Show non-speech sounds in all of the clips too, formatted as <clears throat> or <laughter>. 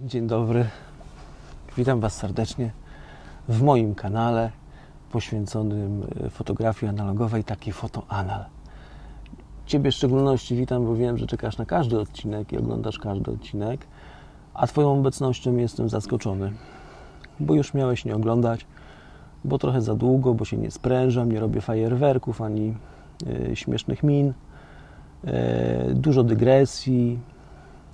Dzień dobry. Witam Was serdecznie w moim kanale poświęconym e, fotografii analogowej, taki fotoanal. Ciebie w szczególności witam, bo wiem, że czekasz na każdy odcinek i oglądasz każdy odcinek, a Twoją obecnością jestem zaskoczony, bo już miałeś nie oglądać, bo trochę za długo, bo się nie sprężam, nie robię fajerwerków ani e, śmiesznych min, e, dużo dygresji,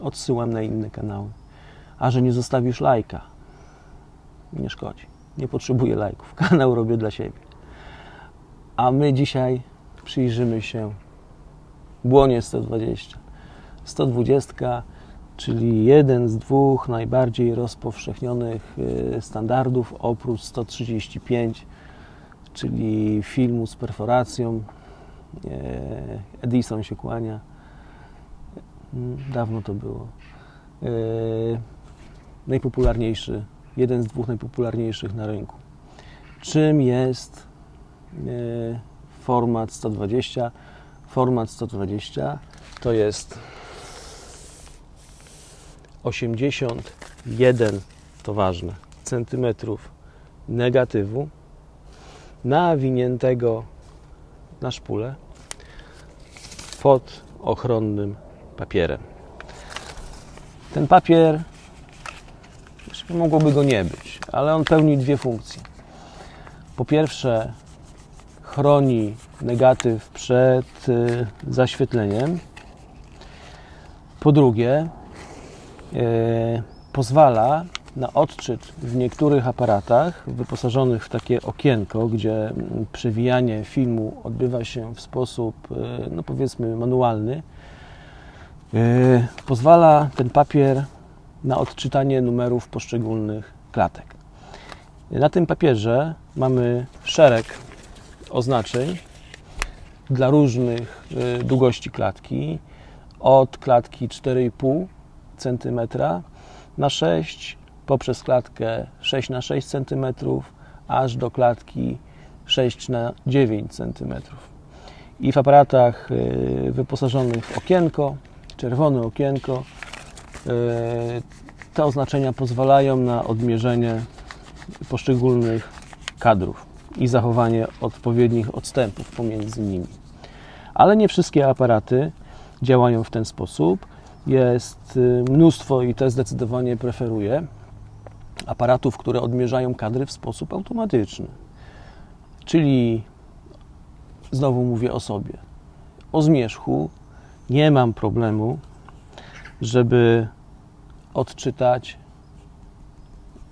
odsyłam na inne kanały. A że nie zostawisz lajka, nie szkodzi. Nie potrzebuję lajków. <laughs> Kanał robię dla siebie. A my dzisiaj przyjrzymy się błonie 120. 120, czyli jeden z dwóch najbardziej rozpowszechnionych y, standardów oprócz 135, czyli filmu z perforacją. E, Edison się kłania. Mm, Dawno to było. Najpopularniejszy, jeden z dwóch najpopularniejszych na rynku. Czym jest e, format 120? Format 120 to jest 81, to ważne, centymetrów negatywu nawiniętego na szpulę pod ochronnym papierem. Ten papier Mogłoby go nie być, ale on pełni dwie funkcje. Po pierwsze, chroni negatyw przed y, zaświetleniem. Po drugie, y, pozwala na odczyt w niektórych aparatach wyposażonych w takie okienko, gdzie mm, przewijanie filmu odbywa się w sposób, y, no powiedzmy, manualny. Pozwala ten papier na odczytanie numerów poszczególnych klatek. Na tym papierze mamy szereg oznaczeń dla różnych y, długości klatki, od klatki 4,5 cm na 6, poprzez klatkę 6 na 6 cm, aż do klatki 6 na 9 cm. I w aparatach y, wyposażonych w okienko, czerwone okienko, te oznaczenia pozwalają na odmierzenie poszczególnych kadrów i zachowanie odpowiednich odstępów pomiędzy nimi. Ale nie wszystkie aparaty działają w ten sposób. Jest y, mnóstwo i te zdecydowanie preferuję aparatów, które odmierzają kadry w sposób automatyczny. Czyli znowu mówię o sobie. O zmierzchu nie mam problemu, żeby odczytać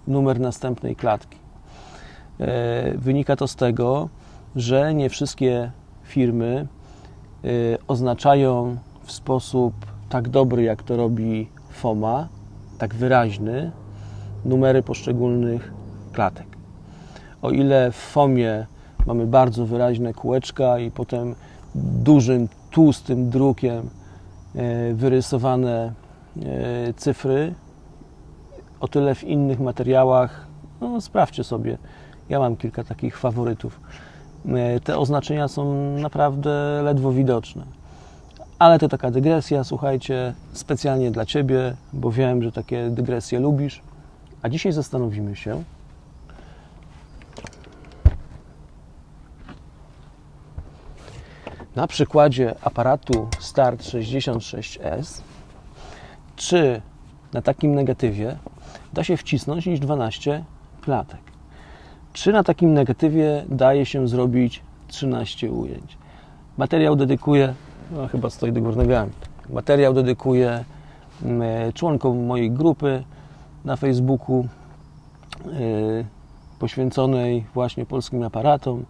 numer następnej klatki. E, Wynika to z tego, że nie wszystkie firmy e, oznaczają w sposób tak dobry, jak to robi FOMA, tak wyraźny, numery poszczególnych klatek. O ile w FOMie mamy bardzo wyraźne kółeczka i potem dużym, tłustym drukiem e, wyrysowane cyfry, o tyle w innych materiałach, no sprawdźcie sobie, ja mam kilka takich faworytów. E, Te oznaczenia są naprawdę ledwo widoczne. Ale to taka dygresja, słuchajcie, specjalnie dla Ciebie, bo wiem, że takie dygresje lubisz. A dzisiaj zastanowimy się, na przykładzie aparatu Start 66S, czy na takim negatywie da się wcisnąć niż 12 klatek. Czy na takim negatywie daje się zrobić 13 ujęć. Materiał dedykuję, no chyba stoi do góry nogami, materiał dedykuję mm, członkom mojej grupy na Facebooku yy, poświęconej właśnie polskim aparatom.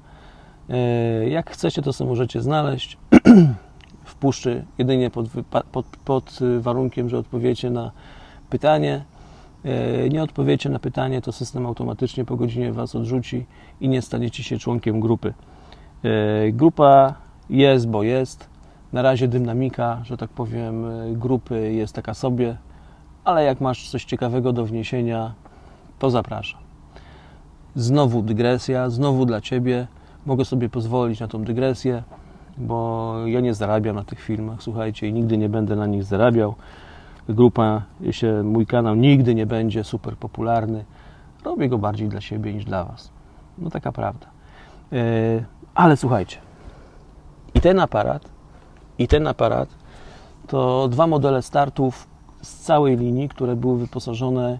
Yy, Jak chcecie, to sobie możecie znaleźć <clears throat> w puszczy jedynie pod, pod, pod y, warunkiem, że odpowiecie na pytanie. Yy, Nie odpowiecie na pytanie, to system automatycznie po godzinie Was odrzuci i nie staniecie się członkiem grupy. Yy, Grupa jest, bo jest. Na razie dynamika, że tak powiem, yy, grupy jest taka sobie, ale jak masz coś ciekawego do wniesienia, to zapraszam. Znowu dygresja, znowu dla Ciebie. Mogę sobie pozwolić na tą dygresję, bo ja nie zarabiam na tych filmach, słuchajcie, i nigdy nie będę na nich zarabiał. grupa się, mój kanał nigdy nie będzie super popularny. Robię go bardziej dla siebie niż dla Was. No taka prawda. E, ale słuchajcie, i ten aparat, i ten aparat to dwa modele startów z całej linii, które były wyposażone e,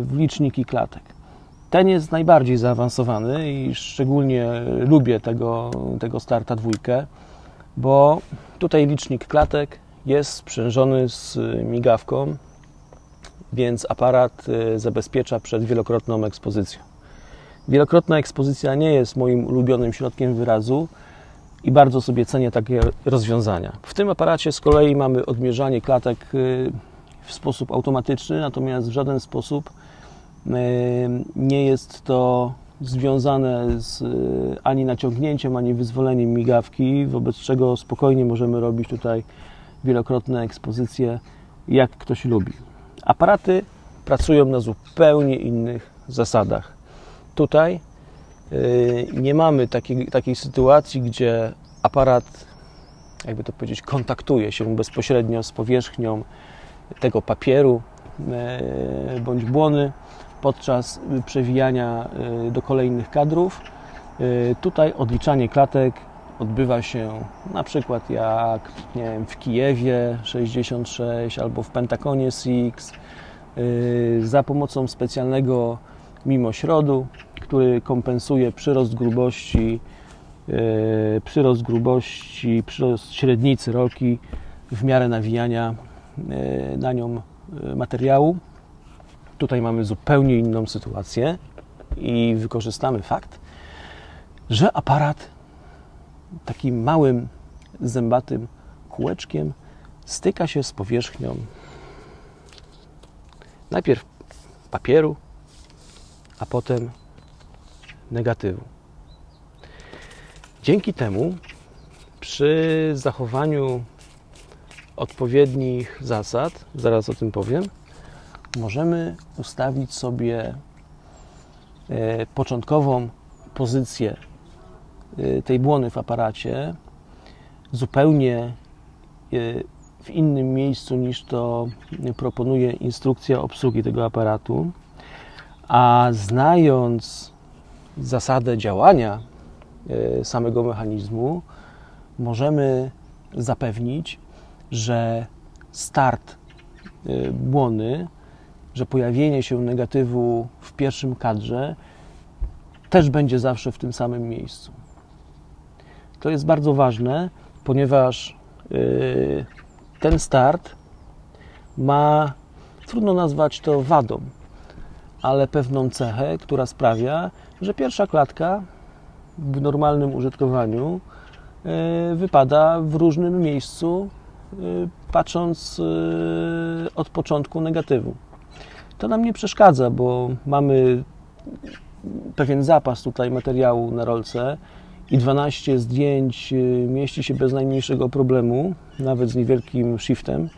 w liczniki klatek. Ten jest najbardziej zaawansowany i szczególnie lubię tego, tego starta dwójkę, bo tutaj licznik klatek jest sprzężony z migawką, więc aparat e, zabezpiecza przed wielokrotną ekspozycją. Wielokrotna ekspozycja nie jest moim ulubionym środkiem wyrazu i bardzo sobie cenię takie rozwiązania. W tym aparacie z kolei mamy odmierzanie klatek y, w sposób automatyczny, natomiast w żaden sposób y, nie jest to związane z y, ani naciągnięciem, ani wyzwoleniem migawki, wobec czego spokojnie możemy robić tutaj wielokrotne ekspozycje, jak ktoś lubi. Aparaty pracują na zupełnie innych zasadach. Tutaj y, nie mamy takiej, takiej sytuacji, gdzie aparat, jakby to powiedzieć, kontaktuje się bezpośrednio z powierzchnią tego papieru y, bądź błony podczas przewijania y, do kolejnych kadrów. Tutaj odliczanie klatek odbywa się na przykład jak nie wiem, w Kijewie 66 albo w Pentakonie Six za pomocą specjalnego mimośrodu, który kompensuje przyrost grubości, przyrost grubości, przyrost średnicy rolki w miarę nawijania na nią materiału. Tutaj mamy zupełnie inną sytuację i wykorzystamy fakt, że aparat takim małym, zębatym kółeczkiem styka się z powierzchnią najpierw papieru, a potem negatywu. Dzięki temu przy zachowaniu odpowiednich zasad, zaraz o tym powiem, możemy ustawić sobie e, początkową pozycję e, tej błony w aparacie zupełnie e, w innym miejscu niż to proponuje instrukcja obsługi tego aparatu. A znając zasadę działania samego mechanizmu, możemy zapewnić, że start błony, że pojawienie się negatywu w pierwszym kadrze też będzie zawsze w tym samym miejscu. To jest bardzo ważne, ponieważ e, ten start ma, trudno nazwać to wadą, ale pewną cechę, która sprawia, że pierwsza klatka w normalnym użytkowaniu e, wypada w różnym miejscu, e, patrząc od początku negatywu. To nam nie przeszkadza, bo mamy pewien zapas tutaj materiału na rolce i 12 zdjęć mieści się bez najmniejszego problemu, nawet z niewielkim shiftem.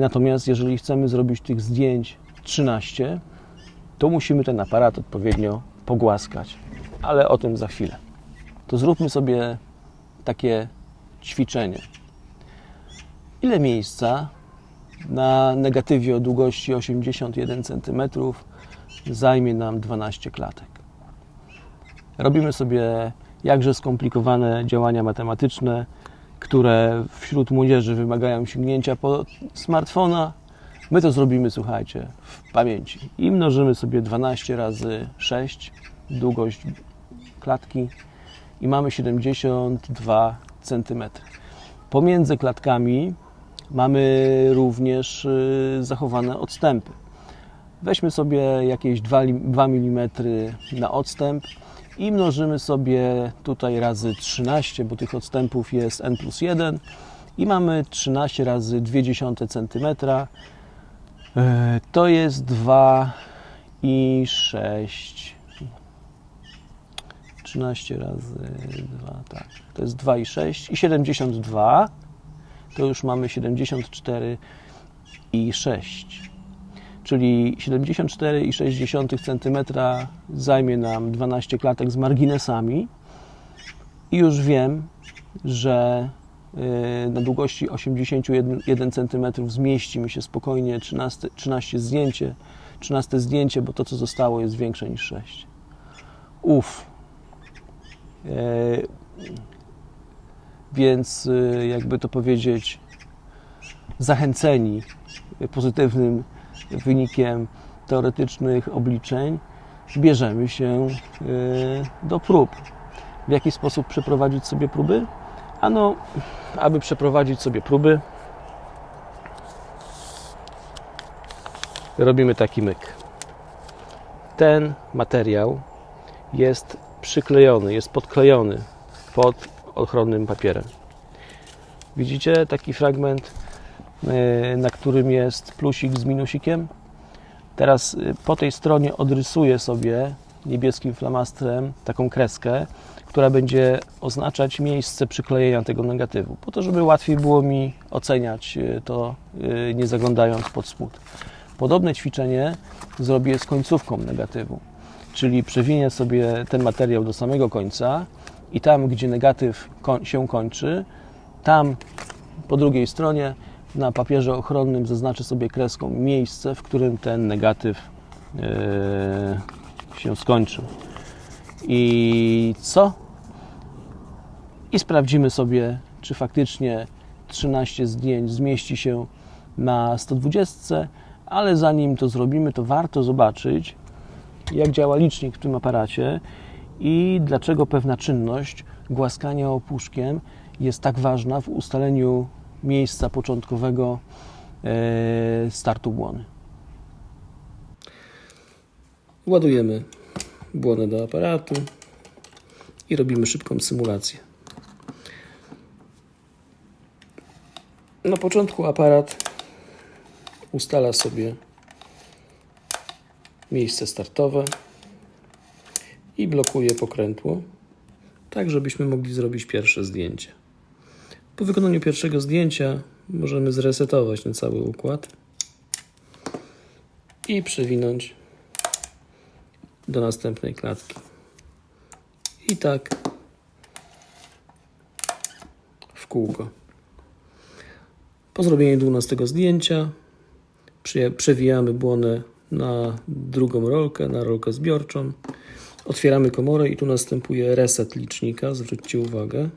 Natomiast jeżeli chcemy zrobić tych zdjęć 13, tu musimy ten aparat odpowiednio pogłaskać, ale o tym za chwilę. To zróbmy sobie takie ćwiczenie. Ile miejsca na negatywie o długości 81 cm zajmie nam 12 klatek? Robimy sobie jakże skomplikowane działania matematyczne, które wśród młodzieży wymagają sięgnięcia po smartfona, My to zrobimy, słuchajcie, w pamięci. I mnożymy sobie 12 razy 6 długość klatki i mamy 72 cm. Pomiędzy klatkami mamy również y, zachowane odstępy. Weźmy sobie jakieś 2, 2 mm na odstęp i mnożymy sobie tutaj razy 13, bo tych odstępów jest n plus 1 i mamy 13 razy 0,2 cm E, to jest 2 i 6. 13 razy 2, tak. To jest 2 i 6 i 72. To już mamy 74 i 6. Czyli 74,6 cm zajmie nam 12 klatek z marginesami. I już wiem, że yy, na długości 81 cm zmieści mi się spokojnie 13, 13 zdjęcie, 13 zdjęcie, bo to co zostało jest większe niż 6. Uf. Więc yy, jakby to powiedzieć, zachęceni pozytywnym wynikiem teoretycznych obliczeń, bierzemy się yy, do prób. W jaki sposób przeprowadzić sobie próby? Ano, aby przeprowadzić sobie próby, robimy taki myk. Ten materiał jest przyklejony, jest podklejony pod ochronnym papierem. Widzicie taki fragment, yy, na którym jest plusik z minusikiem? Teraz y, po tej stronie odrysuję sobie niebieskim flamastrem taką kreskę, która będzie oznaczać miejsce przyklejenia tego negatywu, po to, żeby łatwiej było mi oceniać y, to, y, nie zaglądając pod spód. Podobne ćwiczenie zrobię z końcówką negatywu, czyli przewinię sobie ten materiał do samego końca i tam, gdzie negatyw się kończy, tam po drugiej stronie na papierze ochronnym zaznaczę sobie kreską miejsce, w którym ten negatyw yy, się skończył. I co? I sprawdzimy sobie, czy faktycznie 13 zdjęć zmieści się na 120, ale zanim to zrobimy, to warto zobaczyć, jak działa licznik w tym aparacie i dlaczego pewna czynność głaskania opuszkiem jest tak ważna w ustaleniu miejsca początkowego e, startu błony. Ładujemy błonę do aparatu i robimy szybką symulację. Na początku aparat ustala sobie miejsce startowe i blokuje pokrętło, tak żebyśmy mogli zrobić pierwsze zdjęcie. Po wykonaniu pierwszego zdjęcia możemy zresetować ten cały układ i przewinąć do następnej klatki. I tak w kółko. Po zrobieniu 12 zdjęcia przewijamy błonę na drugą rolkę, na rolkę zbiorczą. Otwieramy komorę i tu następuje reset licznika. Zwróćcie uwagę.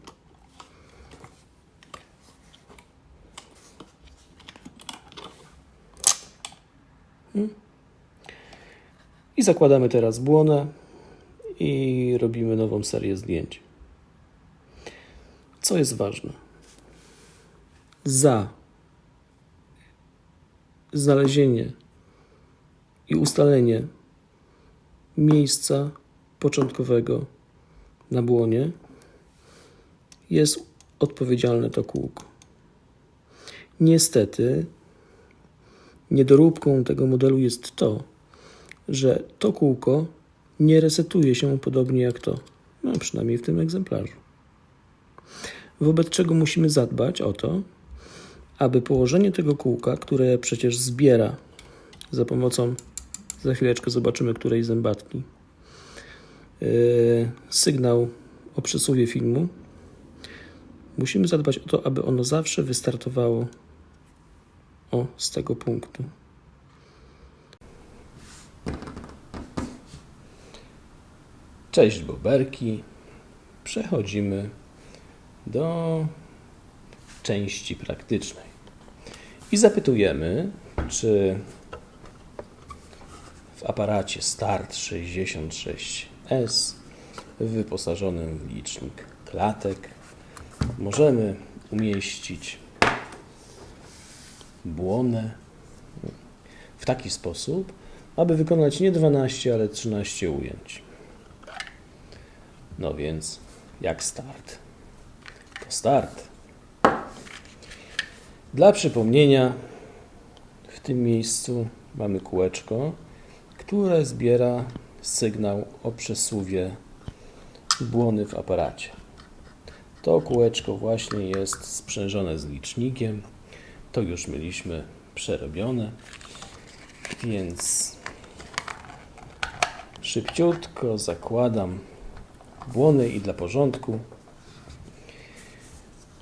I zakładamy teraz błonę i robimy nową serię zdjęć. Co jest ważne? Za znalezienie i ustalenie miejsca początkowego na błonie jest odpowiedzialne to kółko. Niestety, niedoróbką tego modelu jest to, że to kółko nie resetuje się podobnie jak to, no przynajmniej w tym egzemplarzu. Wobec czego musimy zadbać o to, aby położenie tego kółka, które przecież zbiera za pomocą, za chwileczkę zobaczymy której zębatki, sygnał o przesuwie filmu, musimy zadbać o to, aby ono zawsze wystartowało o z tego punktu. Cześć Boberki. Przechodzimy do części praktycznej. I zapytujemy, czy w aparacie Start 66S wyposażonym w licznik klatek możemy umieścić błonę w taki sposób, aby wykonać nie 12, ale 13 ujęć. No więc, jak start? To start. Dla przypomnienia, w tym miejscu mamy kółeczko, które zbiera sygnał o przesuwie błony w aparacie. To kółeczko właśnie jest sprzężone z licznikiem. To już mieliśmy przerobione, więc szybciutko zakładam błony i dla porządku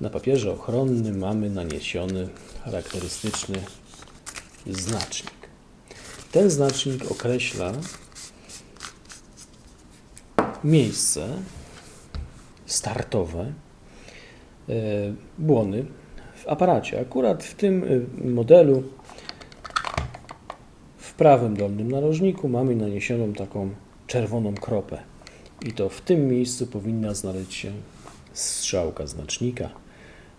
Na papierze ochronnym mamy naniesiony charakterystyczny znacznik. Ten znacznik określa miejsce startowe e, błony w aparacie. Akurat w tym e, modelu w prawym dolnym narożniku mamy naniesioną taką czerwoną kropę. I to w tym miejscu powinna znaleźć się strzałka znacznika,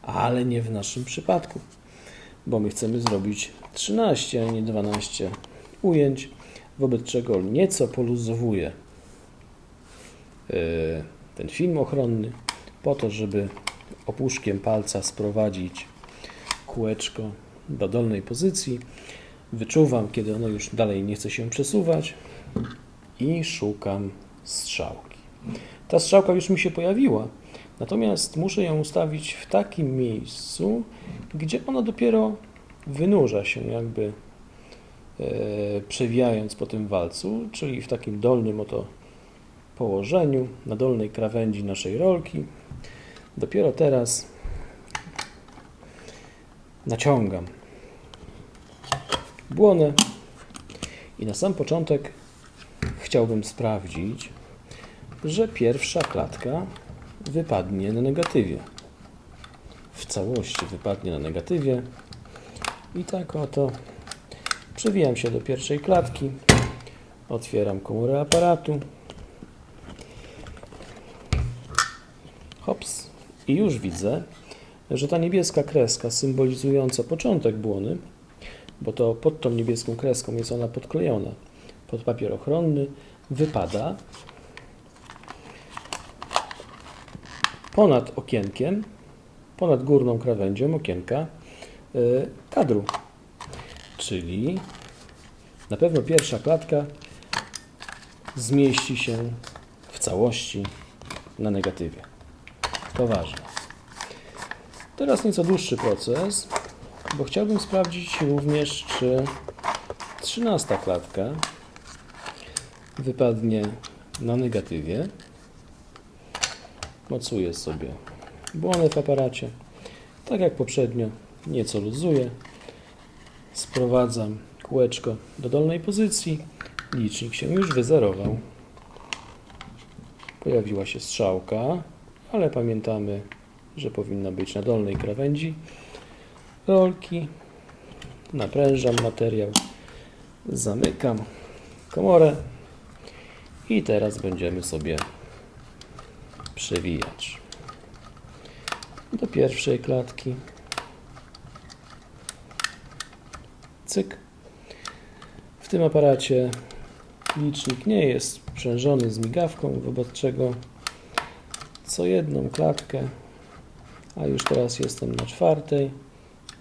ale nie w naszym przypadku, bo my chcemy zrobić 13, a nie 12 ujęć, wobec czego nieco poluzowuję ten film ochronny po to, żeby opuszkiem palca sprowadzić kółeczko do dolnej pozycji. Wyczuwam, kiedy ono już dalej nie chce się przesuwać i szukam strzałki. Ta strzałka już mi się pojawiła, natomiast muszę ją ustawić w takim miejscu, gdzie ona dopiero wynurza się jakby e, przewijając po tym walcu, czyli w takim dolnym oto położeniu, na dolnej krawędzi naszej rolki. Dopiero teraz naciągam błonę i na sam początek chciałbym sprawdzić, że pierwsza klatka wypadnie na negatywie. W całości wypadnie na negatywie. I tak oto przewijam się do pierwszej klatki, otwieram komórę aparatu. Hops. I już widzę, że ta niebieska kreska symbolizująca początek błony, bo to pod tą niebieską kreską jest ona podklejona pod papier ochronny, wypada ponad okienkiem, ponad górną krawędzią okienka y, kadru. Czyli na pewno pierwsza klatka zmieści się w całości na negatywie. To ważne. Teraz nieco dłuższy proces, bo chciałbym sprawdzić również, czy 13 klatka wypadnie na negatywie. Mocuję sobie błonę w aparacie. Tak jak poprzednio, nieco luzuję. Sprowadzam kółeczko do dolnej pozycji. Licznik się już wyzerował. Pojawiła się strzałka, ale pamiętamy, że powinna być na dolnej krawędzi rolki. Naprężam materiał, zamykam komorę i teraz będziemy sobie przewijać do pierwszej klatki. Cyk. W tym aparacie licznik nie jest sprzężony z migawką, wobec czego co jedną klatkę, a już teraz jestem na czwartej,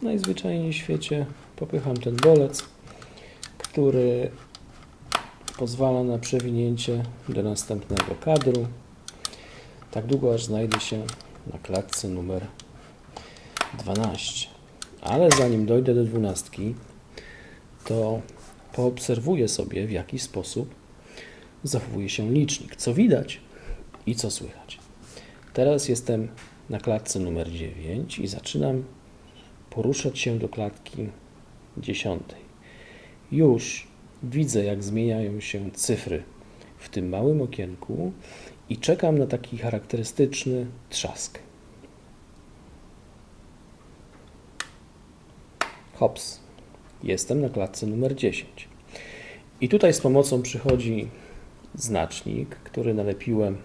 najzwyczajniej w świecie popycham ten bolec, który pozwala na przewinięcie do następnego kadru, tak długo aż znajdę się na klatce numer 12. Ale zanim dojdę do dwunastki, to poobserwuję sobie, w jaki sposób zachowuje się licznik, co widać i co słychać. Teraz jestem na klatce numer 9 i zaczynam poruszać się do klatki 10. Już widzę, jak zmieniają się cyfry w tym małym okienku i czekam na taki charakterystyczny trzask. Hops. Jestem na klatce numer 10. I tutaj z pomocą przychodzi znacznik, który nalepiłem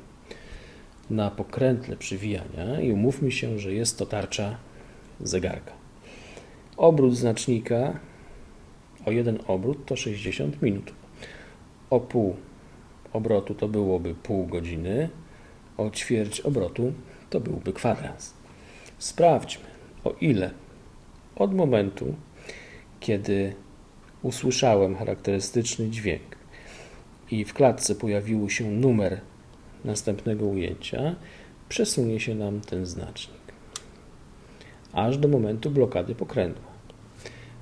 na pokrętle przywijania i umówmy się, że jest to tarcza zegarka. Obrót znacznika o jeden obrót to 60 minut. O pół obrotu to byłoby pół godziny, o ćwierć obrotu to byłby kwadrans. Sprawdźmy, o ile od momentu, kiedy usłyszałem charakterystyczny dźwięk i w klatce pojawił się numer następnego ujęcia, przesunie się nam ten znacznik aż do momentu blokady pokrętła.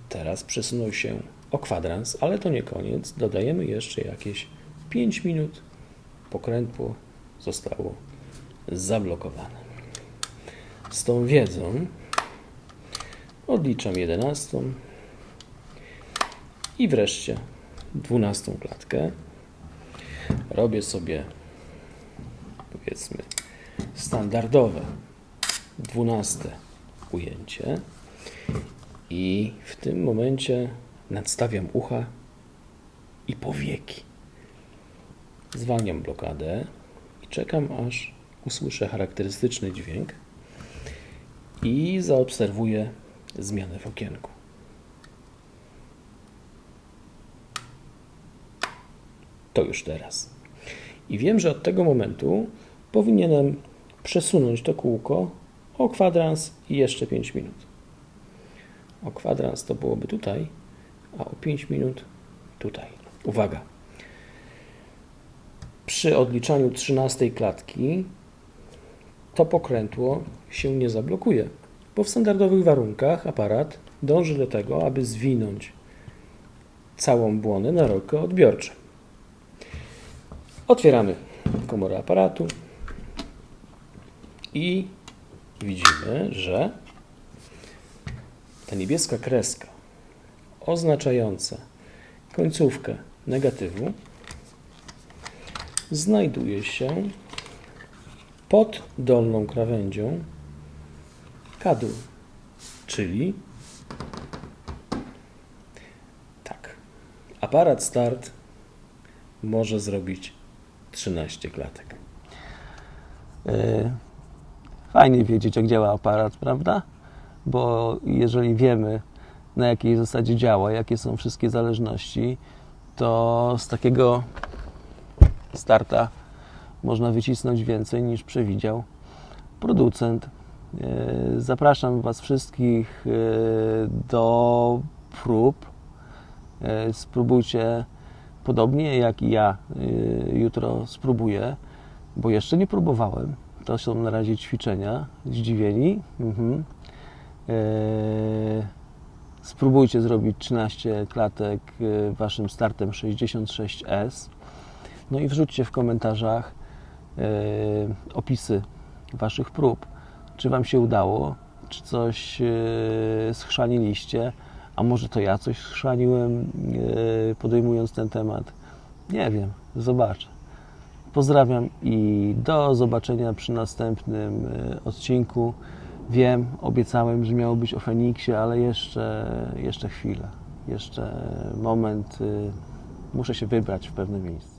Teraz przesunął się o kwadrans, ale to nie koniec. Dodajemy jeszcze jakieś 5 minut. Pokrętło zostało zablokowane. z tą wiedzą odliczam 11 i wreszcie 12 klatkę. Robię sobie powiedzmy standardowe 12 ujęcie i w tym momencie nadstawiam ucha i powieki. Zwalniam blokadę i czekam aż usłyszę charakterystyczny dźwięk i zaobserwuję zmianę w okienku. To już teraz. I wiem, że od tego momentu powinienem przesunąć to kółko o kwadrans i jeszcze 5 minut. O kwadrans to byłoby tutaj, a o 5 minut tutaj. Uwaga! Przy odliczaniu 13 klatki to pokrętło się nie zablokuje, bo w standardowych warunkach aparat dąży do tego, aby zwinąć całą błonę na rolkę odbiorczą. Otwieramy komorę aparatu i widzimy, że ta niebieska kreska oznaczająca końcówkę negatywu znajduje się pod dolną krawędzią kadłub, czyli tak, aparat start może zrobić 13 klatek. E, Fajnie wiedzieć, jak działa aparat, prawda? Bo jeżeli wiemy, na jakiej zasadzie działa, jakie są wszystkie zależności, to z takiego starta można wycisnąć więcej niż przewidział producent. E, Zapraszam Was wszystkich e, do prób. Spróbujcie podobnie jak i ja e, jutro spróbuję, bo jeszcze nie próbowałem. To są na razie ćwiczenia. Zdziwieni? Mhm. E, Spróbujcie zrobić 13 klatek e, Waszym startem 66S. No i wrzućcie w komentarzach e, opisy Waszych prób. Czy Wam się udało? Czy coś schrzaniliście? A może to ja coś schrzaniłem, e, podejmując ten temat? Nie wiem, zobaczę. Pozdrawiam i do zobaczenia przy następnym e, odcinku. Wiem, obiecałem, że miało być o Feniksie, ale jeszcze, jeszcze chwilę, jeszcze moment. y, Muszę się wybrać w pewne miejsce.